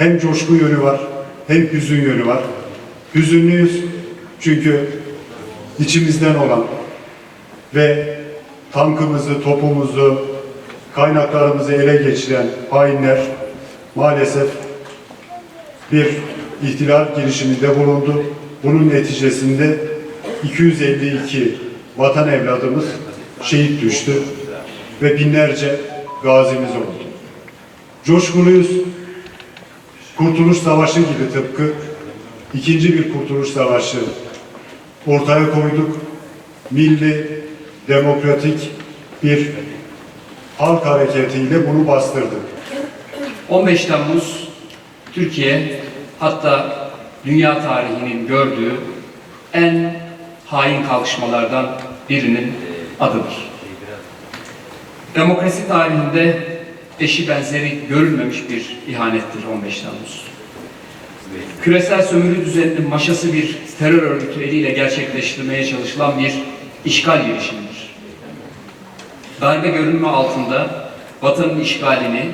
hem coşku yönü var, hem hüzün yönü var. Hüzünlüyüz çünkü içimizden olan ve tankımızı, topumuzu, kaynaklarımızı ele geçiren hainler maalesef bir ihtilal girişiminde bulundu. Bunun neticesinde 252 vatan evladımız şehit düştü ve binlerce gazimiz oldu. Coşkuluyuz. Kurtuluş Savaşı gibi tıpkı ikinci bir Kurtuluş Savaşı ortaya koyduk. Milli, demokratik bir halk hareketiyle bunu bastırdık. 15 Temmuz Türkiye hatta dünya tarihinin gördüğü en hain kalkışmalardan birinin adıdır. Demokrasi tarihinde eşi benzeri görülmemiş bir ihanettir 15 Temmuz. Küresel sömürü düzeninin maşası bir terör örgütü eliyle gerçekleştirmeye çalışılan bir işgal girişimidir. Darbe görünümü altında Batı'nın işgalini,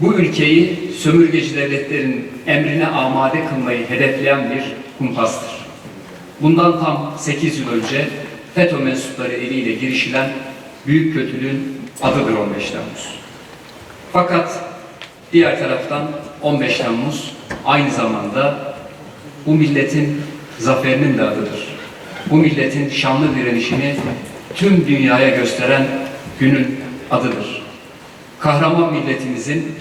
bu ülkeyi sömürgeci devletlerin emrine amade kılmayı hedefleyen bir kumpastır. Bundan tam 8 yıl önce FETÖ mensupları eliyle girişilen büyük kötülüğün adıdır 15 Temmuz. Fakat diğer taraftan 15 Temmuz aynı zamanda bu milletin zaferinin de adıdır. Bu milletin şanlı direnişini tüm dünyaya gösteren günün adıdır. Kahraman milletimizin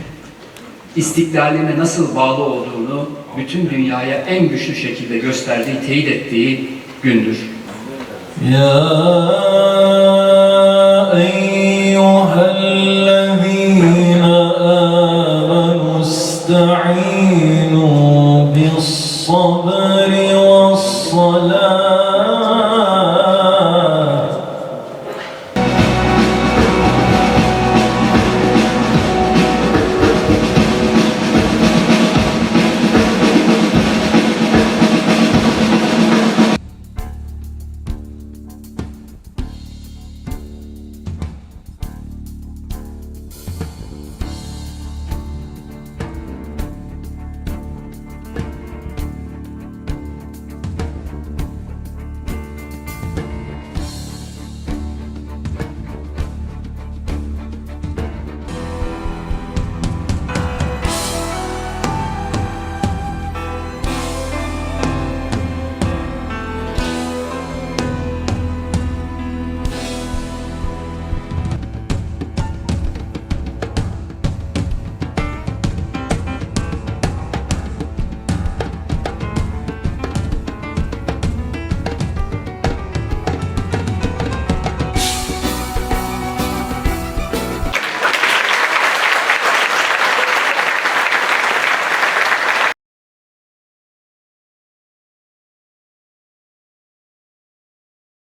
istiklaline nasıl bağlı olduğunu bütün dünyaya en güçlü şekilde gösterdiği, teyit ettiği gündür. يا واستعينوا بالصبر والصلاة.